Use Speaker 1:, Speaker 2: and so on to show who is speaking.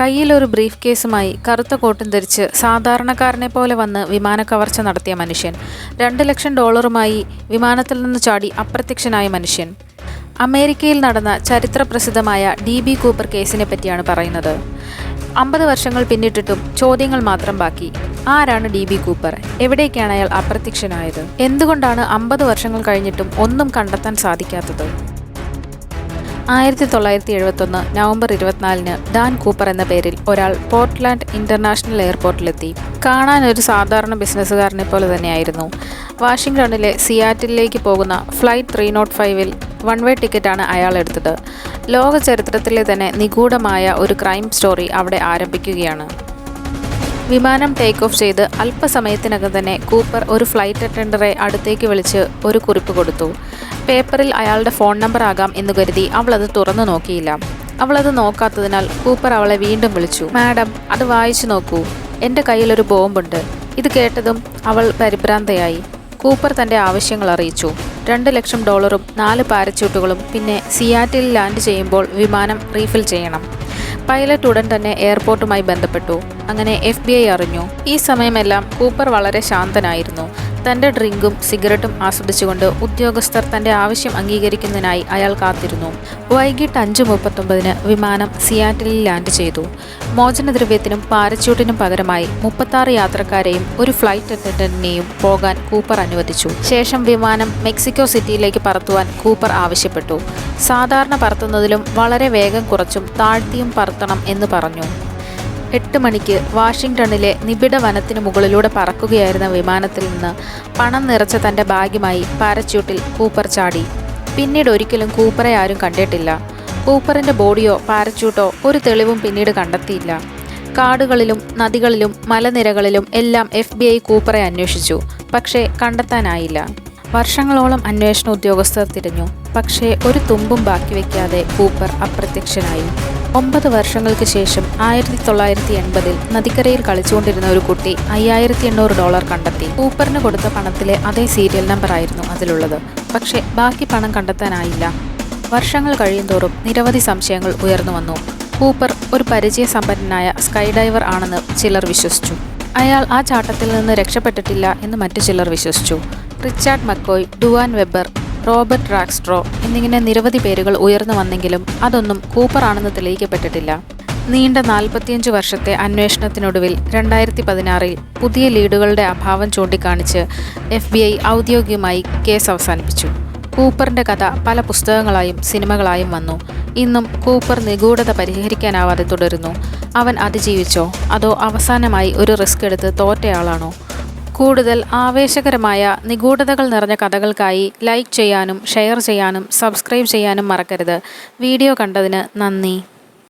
Speaker 1: കയ്യിലൊരു ബ്രീഫ് കേസുമായി കറുത്ത കോട്ടും ധരിച്ച് സാധാരണക്കാരനെ പോലെ വന്ന് വിമാന കവർച്ച നടത്തിയ മനുഷ്യൻ. രണ്ട് ലക്ഷം ഡോളറുമായി വിമാനത്തിൽ നിന്ന് ചാടി അപ്രത്യക്ഷനായ മനുഷ്യൻ. അമേരിക്കയിൽ നടന്ന ചരിത്ര പ്രസിദ്ധമായ ഡി ബി കൂപ്പർ കേസിനെ പറ്റിയാണ് പറയുന്നത്. അമ്പത് വർഷങ്ങൾ പിന്നിട്ടിട്ടും ചോദ്യങ്ങൾ മാത്രം ബാക്കി. ആരാണ് ഡി ബി കൂപ്പർ? എവിടേക്കാണ് അയാൾ അപ്രത്യക്ഷനായത്? എന്തുകൊണ്ടാണ് അമ്പത് വർഷങ്ങൾ കഴിഞ്ഞിട്ടും ഒന്നും കണ്ടെത്താൻ സാധിക്കാത്തത്? ആയിരത്തി തൊള്ളായിരത്തി എഴുപത്തൊന്ന് നവംബർ ഇരുപത്തിനാലിന് ഡാൻ കൂപ്പർ എന്ന പേരിൽ ഒരാൾ പോർട്ട്ലാൻഡ് ഇന്റർനാഷണൽ എയർപോർട്ടിലെത്തി. കാണാൻ ഒരു സാധാരണ ബിസിനസ്സുകാരനെ പോലെ തന്നെയായിരുന്നു. വാഷിംഗ്ടണിലെ സിയാറ്റിലേക്ക് പോകുന്ന ഫ്ലൈറ്റ് ത്രീ നോട്ട് ഫൈവിൽ വൺ വേ ടിക്കറ്റാണ് അയാൾ എടുത്തത്. ലോക ചരിത്രത്തിലെ തന്നെ നിഗൂഢമായ ഒരു ക്രൈം സ്റ്റോറി അവിടെ ആരംഭിക്കുകയാണ്. വിമാനം ടേക്ക് ഓഫ് ചെയ്ത് അല്പസമയത്തിനകം തന്നെ കൂപ്പർ ഒരു ഫ്ലൈറ്റ് അറ്റൻഡറെ അടുത്തേക്ക് വിളിച്ച് ഒരു കുറിപ്പ് കൊടുത്തു. പേപ്പറിൽ അയാളുടെ ഫോൺ നമ്പർ ആകാം എന്ന് കരുതി അവൾ അത് തുറന്നു നോക്കിയില്ല. അവൾ അത് നോക്കാത്തതിനാൽ കൂപ്പർ അവളെ വീണ്ടും വിളിച്ചു. മാഡം അത് വായിച്ചു നോക്കൂ. എന്റെ കയ്യിൽ ഒരു ബോംബുണ്ട്. ഇത് കേട്ടതും അവൾ പരിഭ്രാന്തയായി. കൂപ്പർ തന്റെ ആവശ്യങ്ങൾ അറിയിച്ചു. രണ്ട് ലക്ഷം ഡോളറും നാല് പാരച്യൂട്ടുകളും പിന്നെ സിയാറ്റിൽ ലാൻഡ് ചെയ്യുമ്പോൾ വിമാനം റീഫിൽ ചെയ്യണം. പൈലറ്റ് ഉടൻ തന്നെ എയർപോർട്ടുമായി ബന്ധപ്പെട്ടു. അങ്ങനെ എഫ് അറിഞ്ഞു. ഈ സമയമെല്ലാം കൂപ്പർ വളരെ ശാന്തനായിരുന്നു. തന്റെ ഡ്രിങ്കും സിഗരറ്റും ആസ്വദിച്ചുകൊണ്ട് ഉദ്യോഗസ്ഥർ തന്റെ ആവശ്യം അംഗീകരിക്കുന്നതിനായി അയാൾ കാത്തിരുന്നു. വൈകിട്ട് അഞ്ച് മുപ്പത്തൊമ്പതിന് വിമാനം സിയാറ്റലിൽ ലാൻഡ് ചെയ്തു. മോചനദ്രവ്യത്തിനും പാരച്യൂട്ടിനും പകരമായി മുപ്പത്താറ് യാത്രക്കാരെയും ഒരു ഫ്ലൈറ്റ് അറ്റൻഡന്റിനെയും പോകാൻ കൂപ്പർ അനുവദിച്ചു. ശേഷം വിമാനം മെക്സിക്കോ സിറ്റിയിലേക്ക് പറത്തുവാൻ കൂപ്പർ ആവശ്യപ്പെട്ടു. സാധാരണ പറത്തുന്നതിലും വളരെ വേഗം കുറച്ചും താഴ്ത്തിയും പറത്തണം എന്ന് പറഞ്ഞു. എട്ട് മണിക്ക് വാഷിംഗ്ടണിലെ നിബിഡ വനത്തിനു മുകളിലൂടെ പറക്കുകയായിരുന്ന വിമാനത്തിൽ നിന്ന് പണം നിറച്ച തന്റെ ബാഗുമായി പാരച്യൂട്ടിൽ കൂപ്പർ ചാടി. പിന്നീട് ഒരിക്കലും കൂപ്പറെ ആരും കണ്ടിട്ടില്ല. കൂപ്പറിന്റെ ബോഡിയോ പാരച്യൂട്ടോ ഒരു തെളിവും പിന്നീട് കണ്ടെത്തിയില്ല. കാടുകളിലും നദികളിലും മലനിരകളിലും എല്ലാം എഫ് ബി ഐ കൂപ്പറെ അന്വേഷിച്ചു. പക്ഷേ കണ്ടെത്താനായില്ല. വർഷങ്ങളോളം അന്വേഷണ ഉദ്യോഗസ്ഥർ തിരഞ്ഞു. പക്ഷേ ഒരു തുമ്പും ബാക്കി വയ്ക്കാതെ കൂപ്പർ അപ്രത്യക്ഷനായി. ഒമ്പത് വർഷങ്ങൾക്ക് ശേഷം ആയിരത്തി തൊള്ളായിരത്തി എൺപതിൽ നദിക്കരയിൽ കളിച്ചുകൊണ്ടിരുന്ന ഒരു കുട്ടി അയ്യായിരത്തി എണ്ണൂറ് ഡോളർ കണ്ടെത്തി. കൂപ്പറിന് കൊടുത്ത പണത്തിലെ അതേ സീരിയൽ നമ്പർ ആയിരുന്നു അതിലുള്ളത്. പക്ഷേ ബാക്കി പണം കണ്ടെത്താനായില്ല. വർഷങ്ങൾ കഴിയുന്തോറും നിരവധി സംശയങ്ങൾ ഉയർന്നു വന്നു. കൂപ്പർ ഒരു പരിചയസമ്പന്നനായ സ്കൈ ഡൈവർ ആണെന്ന് ചിലർ വിശ്വസിച്ചു. അയാൾ ആ ചാട്ടത്തിൽ നിന്ന് രക്ഷപ്പെട്ടിട്ടില്ല എന്ന് മറ്റു ചിലർ വിശ്വസിച്ചു. Richard McCoy Duane Weber Robert Rackstraw എന്നിങ്ങനെ നിരവധി പേരുകൾ ഉയർന്നു വന്നെങ്കിലും അതൊന്നും കൂപ്പർ ആണെന്ന് തെളിയിക്കപ്പെട്ടിട്ടില്ല. നീണ്ട നാൽപ്പത്തിയഞ്ച് വർഷത്തെ അന്വേഷണത്തിനൊടുവിൽ രണ്ടായിരത്തി പതിനാറിൽ പുതിയ ലീഡുകളുടെ അഭാവം ചൂണ്ടിക്കാണിച്ച് എഫ് ബി ഐ ഔദ്യോഗികമായി കേസ് അവസാനിപ്പിച്ചു. കൂപ്പറിന്റെ കഥ പല പുസ്തകങ്ങളായും സിനിമകളായും വന്നു. ഇന്നും കൂപ്പർ നിഗൂഢത പരിഹരിക്കാനാവാതെ തുടരുന്നു. അവൻ അതിജീവിച്ചോ? അതോ അവസാനമായി ഒരു റിസ്ക് എടുത്ത് തോറ്റയാളാണോ? കൂടുതൽ ആവേശകരമായ നിഗൂഢതകൾ നിറഞ്ഞ കഥകൾക്കായി ലൈക്ക് ചെയ്യാനും ഷെയർ ചെയ്യാനും സബ്സ്ക്രൈബ് ചെയ്യാനും മറക്കരുത്. വീഡിയോ കണ്ടതിന് നന്ദി.